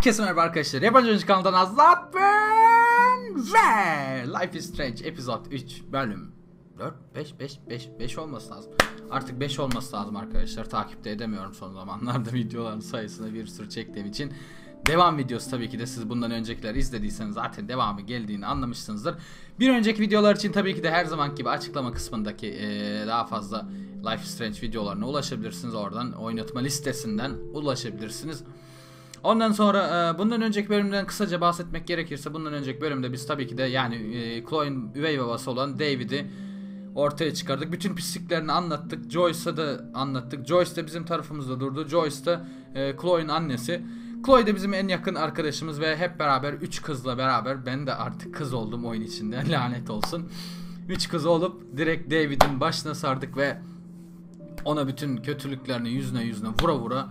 Herkese merhaba arkadaşlar. Yabancı Oyuncu kanalından Azat ben ve Life is Strange Episode 3 bölüm 4, 5, 5, 5, 5 olması lazım. Artık 5 olması lazım arkadaşlar. Takipte edemiyorum son zamanlarda videoların sayısını bir sürü çektiğim için. Devam videosu tabii ki de siz bundan öncekileri izlediyseniz zaten devamı geldiğini anlamışsınızdır. Bir önceki videolar için tabii ki de her zaman gibi açıklama kısmındaki eee, daha fazla Life is Strange videolarına ulaşabilirsiniz. Oradan oynatma listesinden ulaşabilirsiniz. Ondan sonra e, bundan önceki bölümden kısaca bahsetmek gerekirse bundan önceki bölümde biz tabii ki de yani e, Chloe'nin üvey babası olan David'i ortaya çıkardık. Bütün pisliklerini anlattık. Joyce'a da anlattık. Joyce de bizim tarafımızda durdu. Joyce da e, Chloe'nin annesi. Chloe de bizim en yakın arkadaşımız ve hep beraber 3 kızla beraber ben de artık kız oldum oyun içinde lanet olsun. 3 kız olup direkt David'in başına sardık ve ona bütün kötülüklerini yüzüne yüzüne vura vura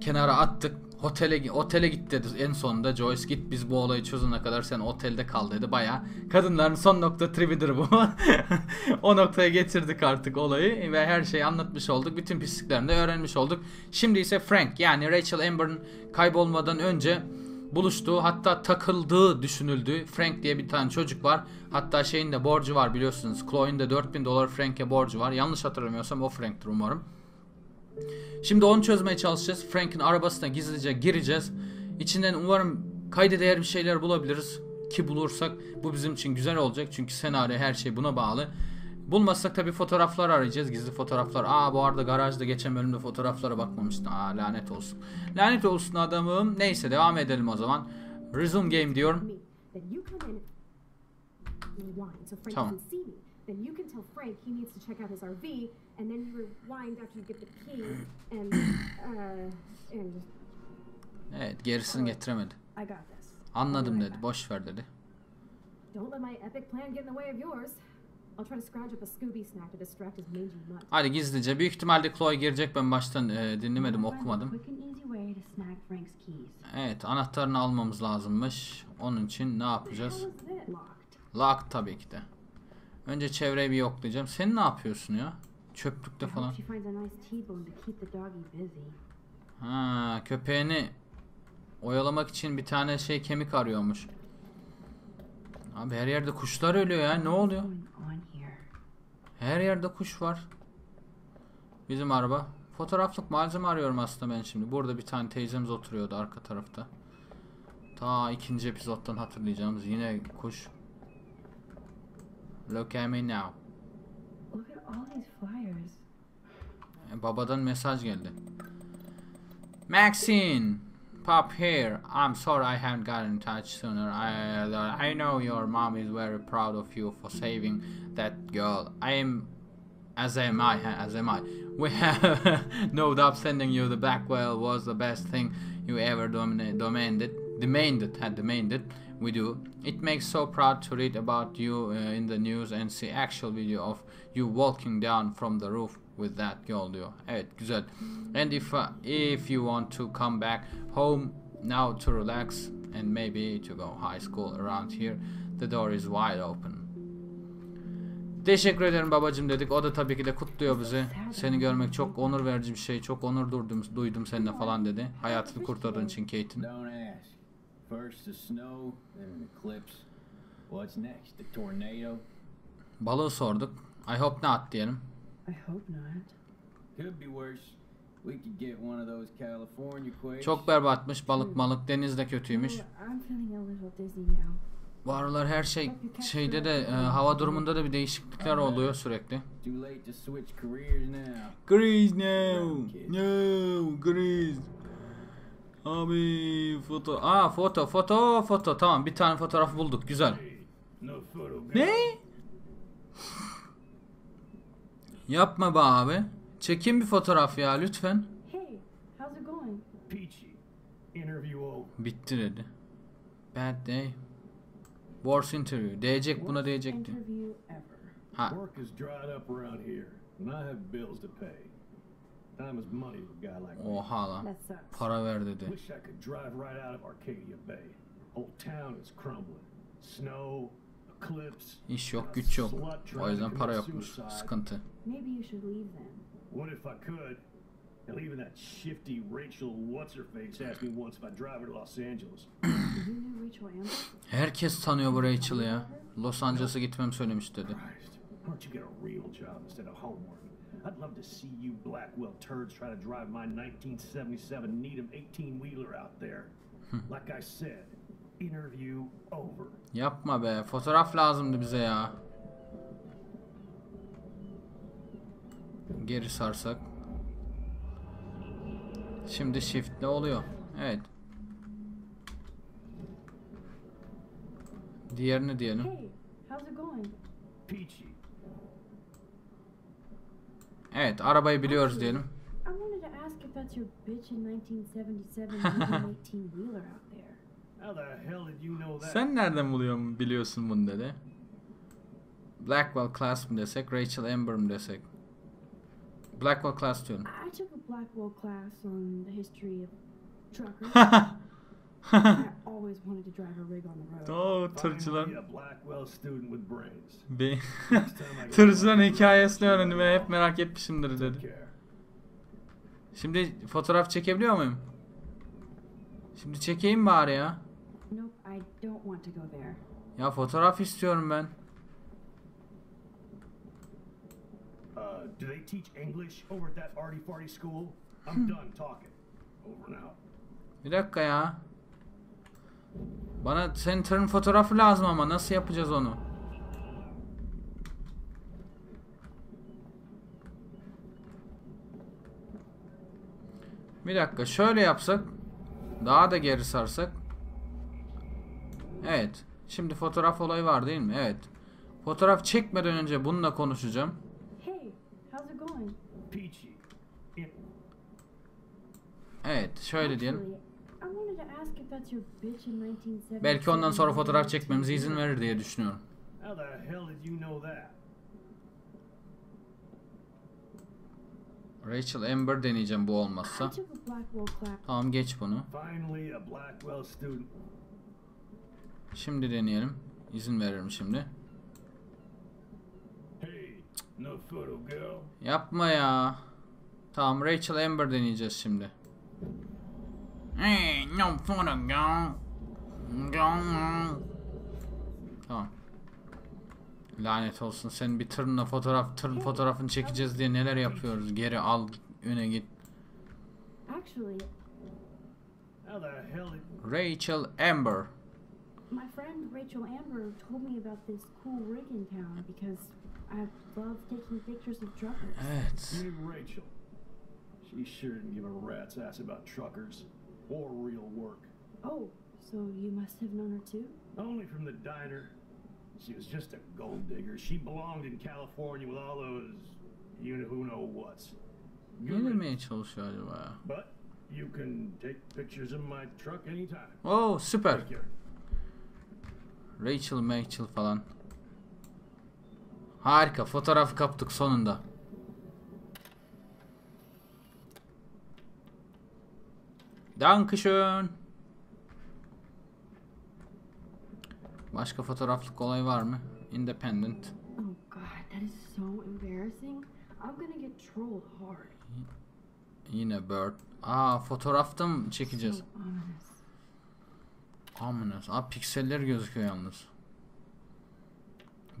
kenara attık. Otele otele git dedi en sonunda Joyce git biz bu olayı çözene kadar sen otelde kal dedi. Baya kadınların son nokta tribidir bu. o noktaya getirdik artık olayı ve her şeyi anlatmış olduk. Bütün pisliklerini de öğrenmiş olduk. Şimdi ise Frank yani Rachel Amber'ın kaybolmadan önce buluştuğu hatta takıldığı düşünüldüğü Frank diye bir tane çocuk var. Hatta şeyin de borcu var biliyorsunuz. Chloe'nin de 4000 dolar Frank'e borcu var. Yanlış hatırlamıyorsam o Frank'tir umarım. Şimdi onu çözmeye çalışacağız. Frank'in arabasına gizlice gireceğiz. İçinden umarım kayda değer bir şeyler bulabiliriz. Ki bulursak bu bizim için güzel olacak. Çünkü senaryo her şey buna bağlı. Bulmazsak tabi fotoğraflar arayacağız. Gizli fotoğraflar. Aa bu arada garajda geçen bölümde fotoğraflara bakmamıştım. Aa lanet olsun. Lanet olsun adamım. Neyse devam edelim o zaman. Resume game diyorum. Tamam. And then rewind after you get the key, and uh, and Evet gerisini getiremedi. I got this. Anladım dedi. Boş ver dedi. Don't let my epic plan get in the way of yours. I'll try to scrounge up a Scooby snack to distract his mangy mutt. Hadi gizlice. Büyük ihtimalle Chloe girecek. Ben baştan e, dinlemedim, okumadım. Evet anahtarını almamız lazımmış. Onun için ne yapacağız? Lock tabii ki de. Önce çevreyi bir yoklayacağım. Sen ne yapıyorsun ya? Çöplükte falan. Ha, köpeğini oyalamak için bir tane şey kemik arıyormuş. Abi her yerde kuşlar ölüyor ya. Ne oluyor? Her yerde kuş var. Bizim araba. Fotoğraflık malzeme arıyorum aslında ben şimdi. Burada bir tane teyzemiz oturuyordu arka tarafta. Ta ikinci epizottan hatırlayacağımız yine kuş. Look at me now. All these flyers. Babadan mesaj geldi. Maxine, pop here. I'm sorry I haven't gotten in touch sooner. I uh, I know your mom is very proud of you for saving that girl. I am, as am I. As am I. We have no doubt sending you the Blackwell was the best thing you ever domina- demanded. Demanded, had demanded. We do. It makes so proud to read about you uh, in the news and see actual video of you walking down from the roof with that girl diyor. Evet güzel. And if uh, if you want to come back home now to relax and maybe to go high school around here, the door is wide open. Teşekkür ederim babacım dedik. O da tabii ki de kutluyor bizi. Seni görmek çok onur verici bir şey. Çok onur duydum, duydum seninle falan dedi. Hayatını kurtardığın için Kate'in. First the snow, then an eclipse. What's next? The tornado? Balığı sorduk. I hope not diyelim. I hope not. Could be worse. We could get one of those California quakes. Çok berbatmış. Balık malık. Deniz de kötüymüş. Oh, I'm feeling a little dizzy now. Bu aralar her şey şeyde de e, hava durumunda da bir değişiklikler oluyor sürekli. Too late to switch careers now. Grease no. No. Grease. Abi foto. Aa foto foto foto. Tamam bir tane fotoğraf bulduk. Güzel. Ne? Yapma be abi. Çekin bir fotoğraf ya lütfen. Bitti dedi. Bad day. Worst interview. Değecek buna değecekti. Ha. Work is dried up around here, and I have bills to pay. Oha lan. Para ver dedi. Wish I could drive right out of Arcadia Bay. Whole town is crumbling. Snow, eclipse. İş yok, güç yok. O yüzden para yokmuş. Sıkıntı. Maybe you should leave then. What if I could? Hell, even that shifty Rachel What's-Her-Face asked me once if I'd drive her to Los Angeles. Herkes tanıyor bu Rachel'ı ya. Los Angeles'a gitmem söylemiş dedi. Why don't you get a real job instead of homework? I'd love to see you Blackwell turds try to drive my 1977 Needham 18-wheeler out there. like I said, interview over. Yapma be. Fotoğraf lazımdı bize ya. Geri sarsak. Şimdi shift'le oluyor. Evet. Diğerini diyelim. Hey, how's it going? Peachy. Evet, arabayı biliyoruz diyelim. I wanted to ask if that's your bitch in 1977 Needham 18-wheeler out there. How the hell did you know that? Sen nereden buluyorsun biliyorsun bunu dedi. Blackwell Class mı desek, Rachel Amber mı desek? Blackwell Class diyorum. I took a Blackwell class on the history of truckers. Always wanted to drive a rig on the road. Oo Finally, tırcılar. get Tırcıların hikayesini öğrendim ve hep merak etmişimdir dedi. Şimdi fotoğraf çekebiliyor muyum? Şimdi çekeyim bari ya. Nope, I don't want to go there. Ya fotoğraf istiyorum ben. Uh, do they teach English over at that arty farty school? I'm done talking. Over and out. Bir dakika ya. Bana senin tırın fotoğrafı lazım ama nasıl yapacağız onu? Bir dakika şöyle yapsak. Daha da geri sarsak. Evet. Şimdi fotoğraf olayı var değil mi? Evet. Fotoğraf çekmeden önce bununla konuşacağım. Evet şöyle diyelim. Belki ondan sonra fotoğraf çekmemize izin 18-wheeler. verir diye düşünüyorum. Rachel Amber deneyeceğim bu olmazsa. Tamam geç bunu. Şimdi deneyelim. İzin veririm şimdi. Yapma ya. Tamam Rachel Amber deneyeceğiz şimdi. Hey, no photo girl. Tamam. Lanet olsun sen bir tırınla fotoğraf tırın fotoğrafını çekeceğiz diye neler yapıyoruz. Geri al öne git. Actually, How the hell did... Rachel Amber. my friend Rachel Amber told me about this cool rig in town because I love taking pictures of truckers. Evet. Rachel? She sure didn't give a rat's ass about truckers or real work. Oh, so you must have known her too? Only from the diner. She was just a gold digger. She belonged in California with all those you know who know what's. Ne demeye çalışıyor acaba ya? But you can take pictures of my truck anytime. Oo süper. Rachel, Rachel falan. Harika. Fotoğrafı kaptık sonunda. Dankeschön. Başka fotoğraflık olay var mı? Independent. Oh god, that is so embarrassing. I'm gonna get trolled hard. Yine Bird. Aa fotoğrafta mı çekeceğiz? Ominous. Aa pikseller gözüküyor yalnız.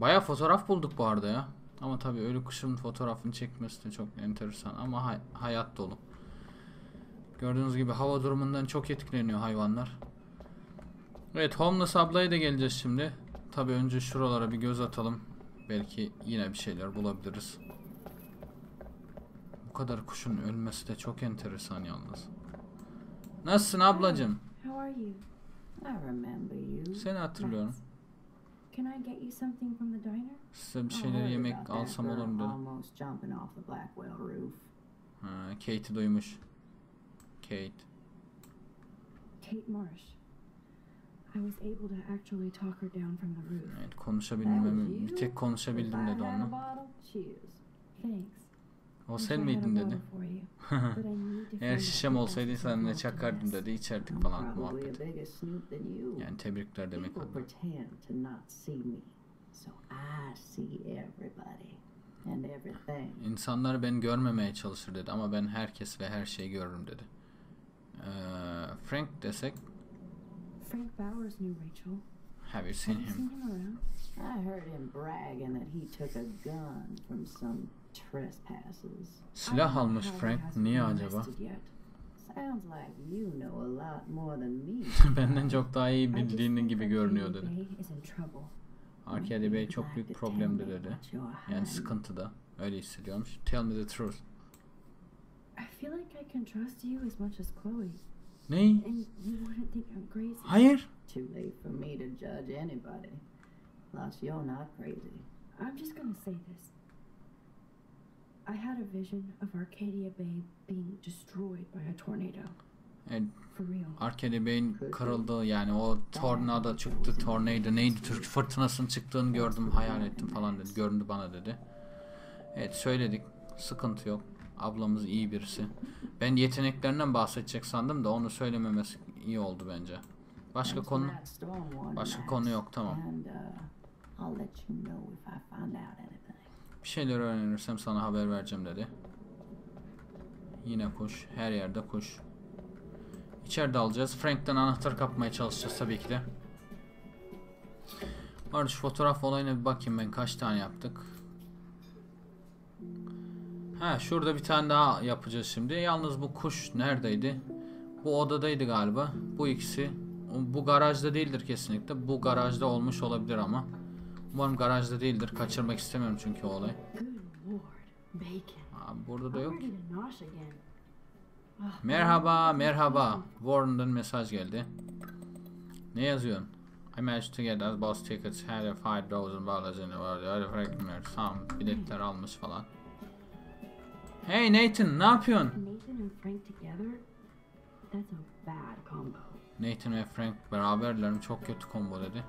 Baya fotoğraf bulduk bu arada ya. Ama tabii ölü kuşun fotoğrafını çekmesi de çok enteresan ama hay- hayat dolu. Gördüğünüz gibi hava durumundan çok etkileniyor hayvanlar. Evet Homeless ablaya da geleceğiz şimdi. Tabii önce şuralara bir göz atalım. Belki yine bir şeyler bulabiliriz. Bu kadar kuşun ölmesi de çok enteresan yalnız. Nasılsın ablacım? Seni hatırlıyorum. Size bir şeyler heard yemek alsam olur mu dedim. Ha, Kate'i duymuş. Kate. Kate Marsh. I was able to actually talk her down from the roof. Evet, konuşabilmem, bir tek konuşabildim dedi onunla. O sen miydin dedi. Eğer şişem olsaydı sen ne çakardım dedi, içerdik falan muhabbet. Yani tebrikler demek oldu. İnsanlar beni görmemeye çalışır dedi ama ben herkes ve her şeyi görürüm dedi. Ee, Frank desek Frank Bowers knew Rachel. have you seen him? seen him around? I heard him bragging that he took a gun from some trespassers. Silah almış Frank. Niye acaba? Sounds like you know a lot more than me. Benden çok daha iyi I just bildiğinin think gibi görünüyor dedi. Arcadia Bey çok büyük me dedi. Yani sıkıntıda. Öyle hissediyormuş. Tell me the truth. I feel like I can trust you as much as Chloe, Ney? and you wouldn't think I'm crazy. Hayır. Too late for me to judge anybody. Plus, you're not crazy. I'm just gonna say this. I had a vision of Arcadia Bay being destroyed by a tornado. Evet, For real. Arcadia Bey'in kırıldığı yani o tornado çıktı, tornado neydi, Türk fırtınasının çıktığını gördüm, hayal ettim falan dedi. Göründü bana dedi. Evet söyledik. Sıkıntı yok. Ablamız iyi birisi. Ben yeteneklerinden bahsedecek sandım da onu söylememesi iyi oldu bence. Başka konu başka konu yok tamam. Uh. Bir şeyler öğrenirsem sana haber vereceğim dedi. Yine kuş. Her yerde kuş. İçeride alacağız. Frank'ten anahtar kapmaya çalışacağız tabii ki de. Var şu fotoğraf olayına bir bakayım ben kaç tane yaptık. Ha şurada bir tane daha yapacağız şimdi. Yalnız bu kuş neredeydi? Bu odadaydı galiba. Bu ikisi. Bu garajda değildir kesinlikle. Bu garajda olmuş olabilir ama. Umarım garajda değildir. Kaçırmak istemiyorum çünkü o olayı. Aa, burada da yok. Merhaba, merhaba. Warren'dan mesaj geldi. Ne yazıyorsun? I managed to get us boss tickets, had a five thousand dollars in the world, öyle fragmentler, tamam, biletler almış falan. Hey Nathan ne yapıyorsun? Nathan ve Frank beraberlerim çok kötü combo dedi.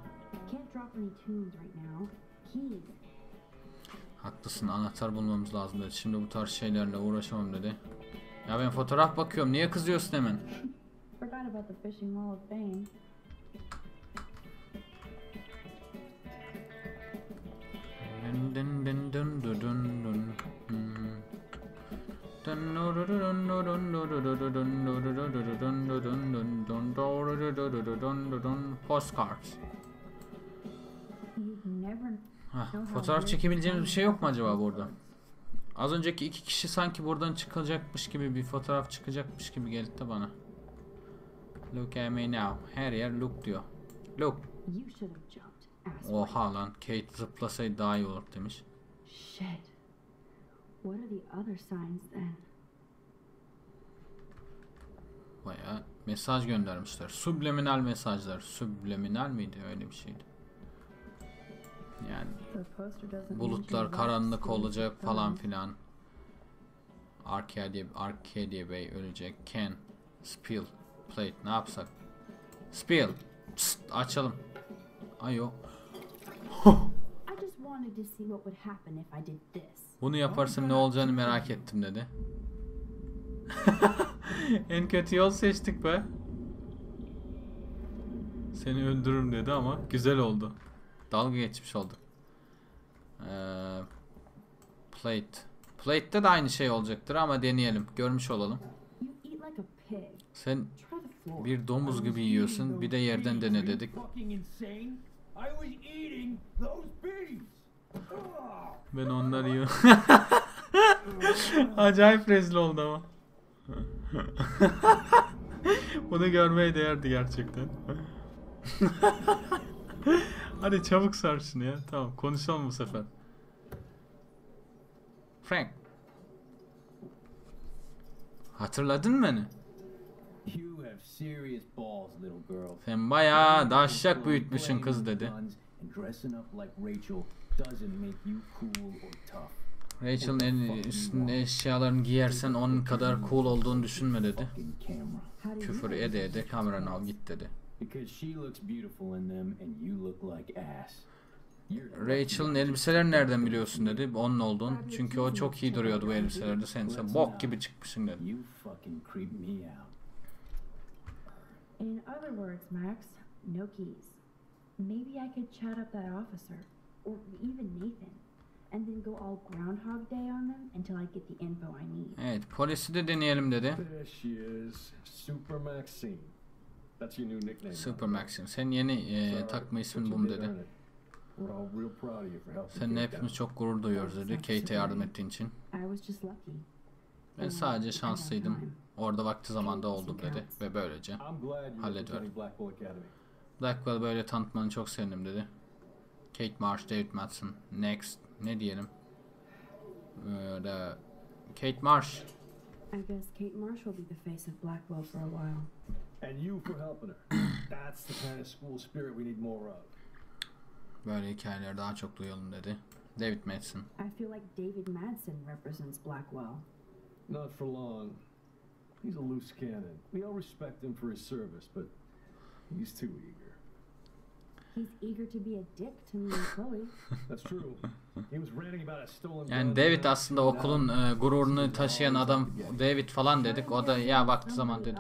Haklısın anahtar bulmamız lazım dedi. Şimdi bu tarz şeylerle uğraşamam dedi. Ya ben fotoğraf bakıyorum niye kızıyorsun hemen? Dün dün dün dün dün Post cards. Heh, fotoğraf çekebileceğimiz bir şey yok mu acaba burada? Az önceki iki kişi sanki buradan çıkacakmış gibi bir fotoğraf çıkacakmış gibi geldi de bana. Look at me now. Her yer look diyor. Look. Oha lan Kate zıplasaydı daha iyi olur demiş. Shit. What are the other signs then? Baya mesaj göndermişler. Subliminal mesajlar. Subliminal miydi? Öyle bir şeydi. Yani bulutlar karanlık olacak falan filan. Arcadia, Arcadia Bey ölecek. Ken, Spill, Plate ne yapsak? Spill. Psst, açalım. Ayo. Bunu yaparsam ne olacağını merak ettim dedi. en kötü yol seçtik be. Seni öldürürüm dedi ama güzel oldu. Dalga geçmiş olduk. Ee, plate. Plate'te de aynı şey olacaktır ama deneyelim. Görmüş olalım. Sen bir domuz gibi yiyorsun. Bir de yerden dene dedik. I was eating those bees. Ben onları yiyorum. Acayip rezil oldu ama. Bunu görmeye değerdi gerçekten. Hadi çabuk sar şunu ya. Tamam konuşalım bu sefer. Frank. Hatırladın mı beni? Sen bayağı daşşak büyütmüşsün kız dedi. Rachel'ın en üstünde eşyalarını giyersen onun kadar cool olduğunu düşünme dedi. Küfür ede ede kameranı al git dedi. Rachel'ın elbiseler nereden biliyorsun dedi. Onun olduğun. Çünkü o çok iyi duruyordu bu elbiselerde. Sen ise bok gibi çıkmışsın dedi. In other words, Max, no keys. Maybe I could chat up that officer or even Nathan. and then go all Groundhog Day on them until I get the info I need. Evet polisi de deneyelim dedi. There she is, Super Maxine. That's your new nickname. Super Maxim. Senin yeni e, takma ismin bu mu dedi. Seninle hepimiz çok gurur duyuyoruz dedi. Kate'e yardım ettiğin için. I was just lucky. Ben sadece şanslıydım. Orada vakti zamanda oldum dedi. Ve böylece. I'm glad you're Hallediyorum. Blackwell böyle tanıtmanı çok sevindim dedi. Kate Marsh, David Madsen. Next. Ne diyelim? Ee, de- Kate Marsh. I guess Kate Marsh will be the face of Blackwell for a while. And you for helping her. That's the kind of school spirit we need more of. Böyle hikayeleri daha çok duyalım dedi. David Madsen. I feel like David Madsen represents Blackwell. Not for long. He's a loose cannon. We all respect him for his service, but he's too eager. Yani gun. David aslında okulun e, gururunu taşıyan adam David falan dedik. O da ya vakti zaman dedi.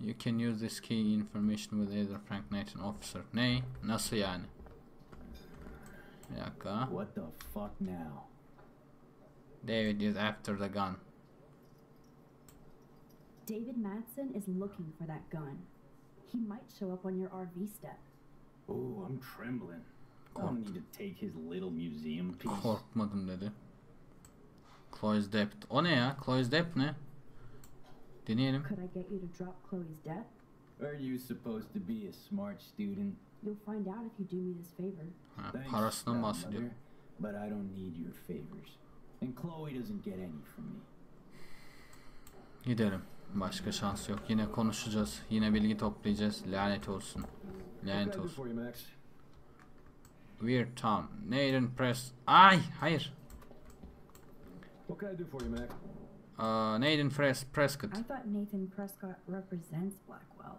You can use this key information with either Frank Nathan officer. Ne? Nasıl yani? Bir dakika. What the fuck now? David is after the gun. David Madsen is looking for that gun. He might show up on your RV step. Oh, I'm trembling. I don't need to take his little museum piece. Korkmadım dedi. Chloe's Dept. O ne ya? Chloe's Dept ne? Deneyelim. Could I get you to drop Chloe's debt? Are you supposed to be a smart student? You'll find out if you do me this favor. Ha, Thanks, parasından bahsediyor. But I don't need your favors. And Chloe doesn't get any from me. Gidelim. Başka şans yok. Yine konuşacağız. Yine bilgi toplayacağız. Lanet olsun. What Lanet can I do olsun. for you, Max? Weird Town. Nathan Press. Ay hayır. What can I do for you, Max? Aa, Nathan Press Prescott. I thought Nathan Prescott represents Blackwell.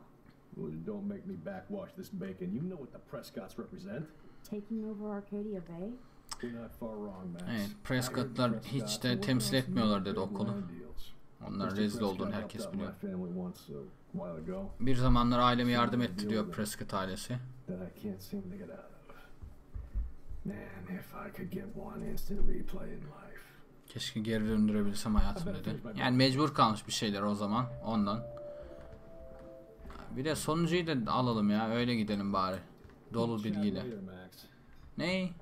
Well, don't make me backwash this bacon. You know what the Prescotts represent. Taking over Arcadia Bay? You're not far wrong, Max. Evet, Prescott'lar hiç de temsil etmiyorlar dedi okulu. Land deals. Onlar Mr. rezil olduğunu herkes biliyor. Bir zamanlar aileme yardım etti diyor Prescott ailesi. Keşke geri döndürebilsem hayatım dedi. Yani mecbur kalmış bir şeyler o zaman ondan. Bir de sonuncuyu da alalım ya öyle gidelim bari. Dolu bilgiyle. later, Max. Ne? I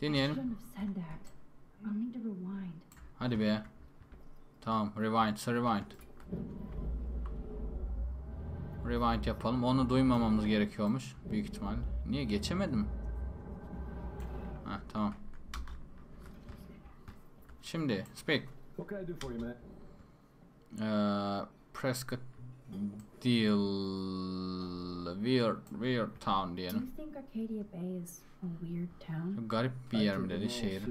Deneyelim. shouldn't have said that. I'll need to rewind. Hadi be. Tamam rewind, rewind. Rewind yapalım. Onu duymamamız gerekiyormuş büyük ihtimal. Niye geçemedim? Ha tamam. Şimdi speak. What can I do for you, Max? Ee, Prescott Deal Weird Weird Town Do diyelim. you think Arcadia Bay is a weird town? Çok garip bir yer mi a dedi normal şehir.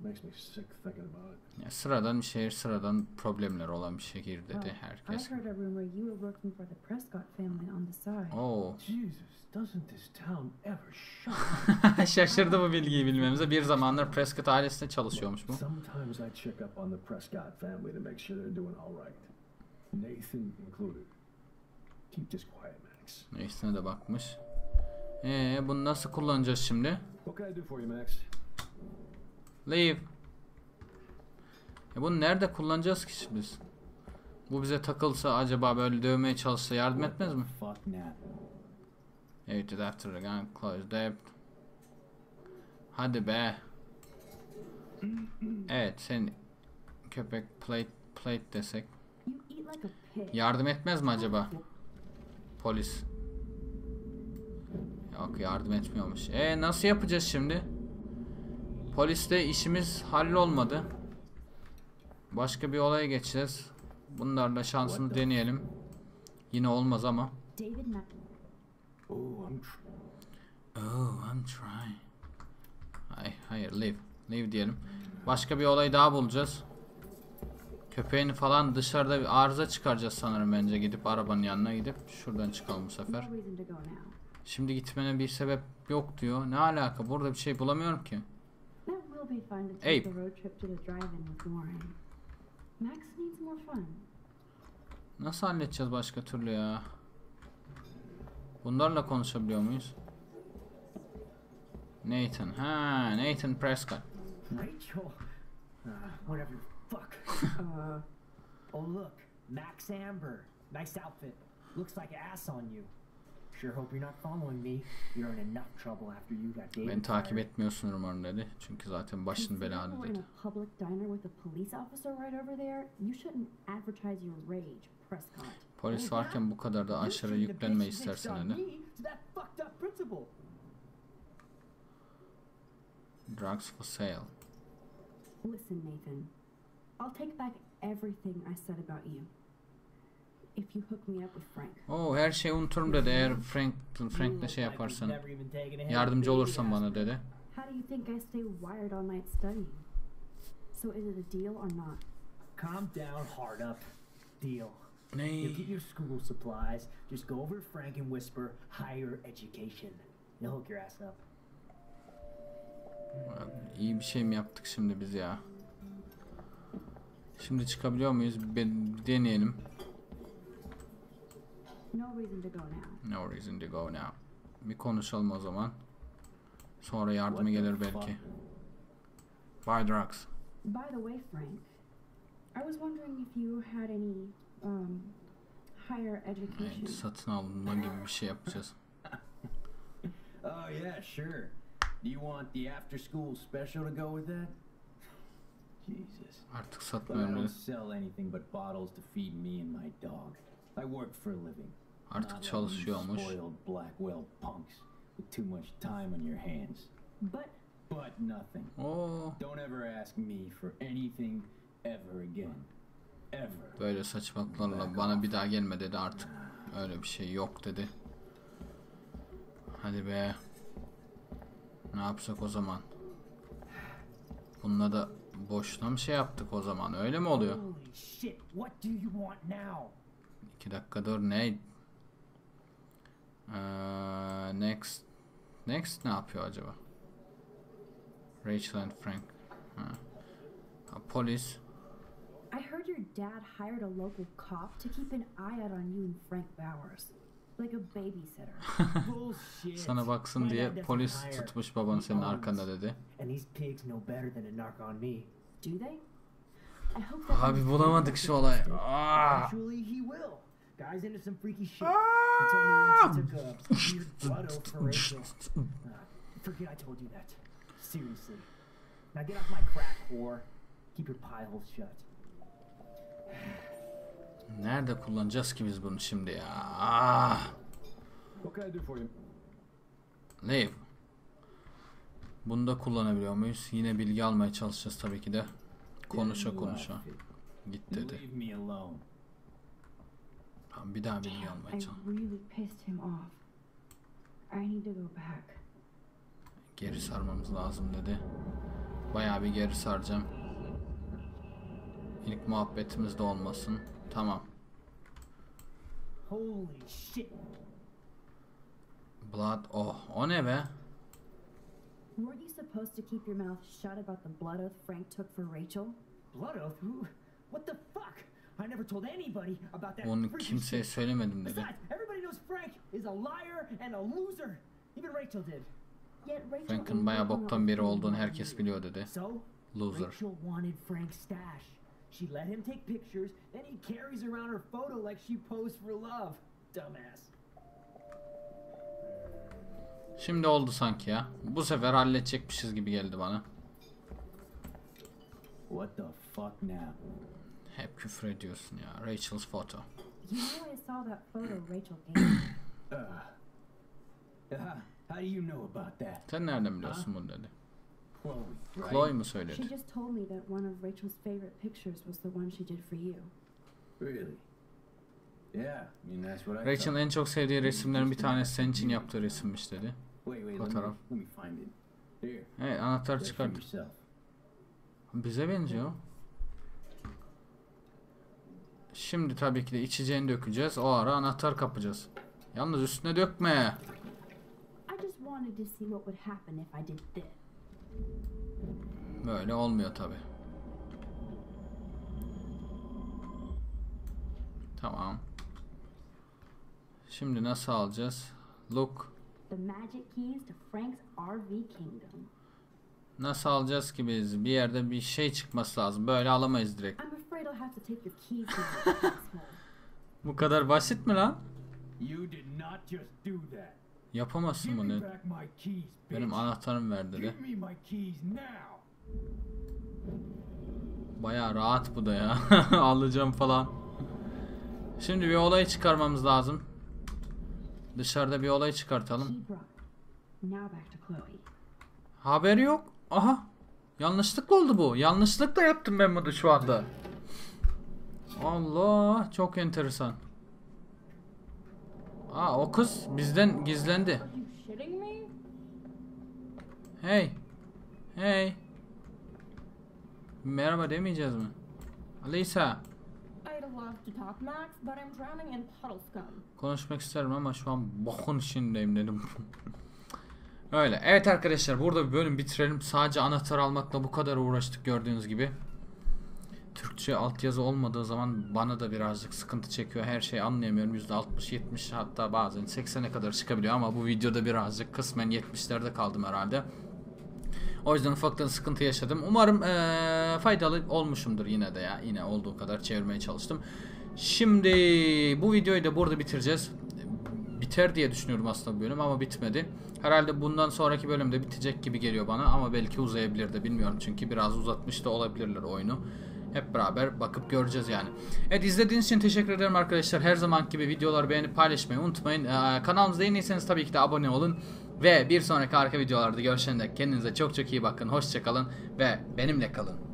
Makes me sick thinking about it. Ya sıradan bir şehir, sıradan problemler olan bir şehir dedi Oh, I herkes. heard a rumor you were working for the Prescott family on the side. Oo. Jesus, doesn't this town ever shut up? Şaşırdı bu bilgiyi bilmemize. Bir zamanlar Prescott ailesinde çalışıyormuş bu. Sometimes I check up on the Prescott family to make sure they're doing all right. Nathan included. Keep this quiet, Max. Neyse de bakmış. Ee, bunu nasıl kullanacağız şimdi? What can I do for you, Max? Leave. E bunu nerede kullanacağız ki şimdi biz? Bu bize takılsa acaba böyle dövmeye çalışsa yardım etmez mi? Evet, after the gun close debt. Hadi be. Evet, sen köpek plate plate desek yardım etmez mi acaba? Polis. Yok yardım etmiyormuş. E nasıl yapacağız şimdi? Poliste işimiz hallolmadı. Başka bir olaya geçeceğiz. Bunlarla şansını deneyelim. Yine olmaz ama. Oh, I'm. Oh, I'm trying. Hayır, hayır, leave. Leave diyelim. Başka bir olay daha bulacağız. Köpeğini falan dışarıda bir arıza çıkaracağız sanırım bence gidip arabanın yanına gidip şuradan çıkalım bu sefer. Şimdi gitmene bir sebep yok diyor. Ne alaka? Burada bir şey bulamıyorum ki. Will be fun to take Hey. a road trip to the drive-in with Warren. Max needs more fun. Nasıl halledeceğiz başka türlü ya? Bunlarla konuşabiliyor muyuz? Nathan. Ha, Nathan Prescott. Rachel. Uh, whatever. Fuck. uh, oh look, Max Amber. Nice outfit. Looks like ass on you. Beni takip etmiyorsun umarım dedi. Çünkü zaten başın belada dedi. a public diner with a police officer right over there, you shouldn't advertise your rage, Prescott. Polis Oh, varken bu kadar da You aşırı yüklenme istersen dedi. Drugs for sale. Listen, Nathan. I'll take back everything I said about you. If you hook me up with Frank. Oo her şeyi unuturum dedi eğer Frank Frank'le şey yaparsan. Yardımcı olursan bana dedi. How do you think I stay wired all night studying? So is it a deal or not? Calm down, hard up. Deal. Ne? You get your school supplies. Just go over to Frank and whisper higher education. He'll hook your ass up. İyi bir şey mi yaptık şimdi biz ya? Şimdi çıkabiliyor muyuz? Bir deneyelim. No reason to go now. No reason to go now. Bir konuşalım o zaman. Sonra yardımı What the gelir fuck? belki. Buy drugs. By the way, Frank, I was wondering if you had any um higher education. Evet, satın alma gibi bir şey yapacağız. Oh yeah, sure. Do you want the after school special to go with that? Jesus. Artık But I don't dedi. sell anything but bottles to feed me and my dog. I work for a living. Artık çalışıyormuş. Oo, Don't ever ask me for anything ever again. Ever. böyle saçmalıklarla bana bir daha gelme dedi artık. Öyle bir şey yok dedi. Hadi be. Ne yapsak o zaman? Bununla da boşuna mı şey yaptık o zaman? Öyle mi oluyor? İki dakika dur ne? Ee, next. Next ne yapıyor acaba? Rachel and Frank. Ha. Ha, polis. I heard your dad hired a local cop to keep an eye out on you and Frank Bowers, like a babysitter. Bullshit. Sana baksın diye polis tutmuş baban senin arkanda dedi. And these pigs know better than to knock on me. Do they? I hope that Abi bulamadık şu olay. Aa! Forget I told you that. Seriously. Now get off my crack, whore. Keep your pie shut. Nerede kullanacağız ki biz bunu şimdi ya? Ah! Leave. Bunu da kullanabiliyor muyuz? Yine bilgi almaya çalışacağız tabii ki de. Konuşa konuşa. Git dedi. Tamam bir daha bilgi almaya çalış. really pissed him off. I need to go back. Geri sarmamız lazım dedi. Bayağı bir geri saracağım. İlk muhabbetimiz de olmasın. Tamam. Holy shit. Blood. Oh. O ne be? Were you supposed to keep your mouth shut about the blood oath Frank took for Rachel? Blood oath? Who? What the fuck? I never told anybody about that Onu kimseye söylemedim dedi. Besides, everybody knows Frank is a liar and a loser. Even Rachel did. Yet Rachel Frank'ın bayağı boktan biri olduğunu herkes biliyor dedi. So, Loser. Rachel wanted Frank's stash. She let him take pictures, then he carries around her photo like she posed for love. Dumbass. Şimdi oldu sanki ya. Bu sefer halledecekmişiz gibi geldi bana. What the fuck now? Hep küfür ediyorsun ya. Rachel's photo. You know I saw that photo Rachel gave me. Uh, uh, how do you know about that? Sen nereden biliyorsun bunu dedi. Chloe, right? Chloe mu She söyledi? just told me that one of Rachel's favorite pictures was the one she did for you. Really? Yeah, I mean that's what I Rachel thought. en çok sevdiği resimlerin bir tanesi senin için yaptığı resimmiş dedi. Fotoğraf. let me find it. Here, Evet anahtar yourself. Bize benziyor. Şimdi tabii ki de içeceğini dökeceğiz. O ara anahtar kapacağız. Yalnız üstüne dökme. Böyle olmuyor tabi. Tamam. Şimdi nasıl alacağız? Look. Nasıl alacağız ki biz? Bir yerde bir şey çıkması lazım. Böyle alamayız direkt. I'm afraid I'll have to take your keys to the asshole. Bu kadar basit mi lan? You did not just do that. Yapamazsın Give me bunu. back my keys, Benim anahtarım ver dedi. Give me my keys now. Baya rahat bu da ya. Alacağım falan. Şimdi bir olay çıkarmamız lazım. Dışarıda bir olay çıkartalım. Haberi yok. Aha. Yanlışlıkla oldu bu. Yanlışlıkla yaptım ben bunu şu anda. Allah çok enteresan. Aa o kız bizden gizlendi. Hey. Hey. Merhaba demeyeceğiz mi? Alisa. Konuşmak isterim ama şu an bokun içindeyim dedim. Öyle. Evet arkadaşlar burada bir bölüm bitirelim. Sadece anahtar almakla bu kadar uğraştık gördüğünüz gibi. Türkçe altyazı olmadığı zaman bana da birazcık sıkıntı çekiyor. Her şeyi anlayamıyorum. %60-70 hatta bazen 80'e kadar çıkabiliyor ama bu videoda birazcık kısmen 70'lerde kaldım herhalde. O yüzden ufaktan sıkıntı yaşadım. Umarım eee, faydalı olmuşumdur yine de ya. Yine olduğu kadar çevirmeye çalıştım. Şimdi bu videoyu da burada bitireceğiz. Biter diye düşünüyorum aslında bu bölüm ama bitmedi. Herhalde bundan sonraki bölümde bitecek gibi geliyor bana ama belki uzayabilir de bilmiyorum çünkü biraz uzatmış da olabilirler oyunu. Hep beraber bakıp göreceğiz yani. Evet izlediğiniz için teşekkür ederim arkadaşlar. Her zaman gibi videoları beğenip paylaşmayı unutmayın. Ee, kanalımıza yeniyseniz tabii ki de abone olun. Ve bir sonraki arka videolarda görüşene dek kendinize çok çok iyi bakın. Hoşçakalın ve benimle kalın.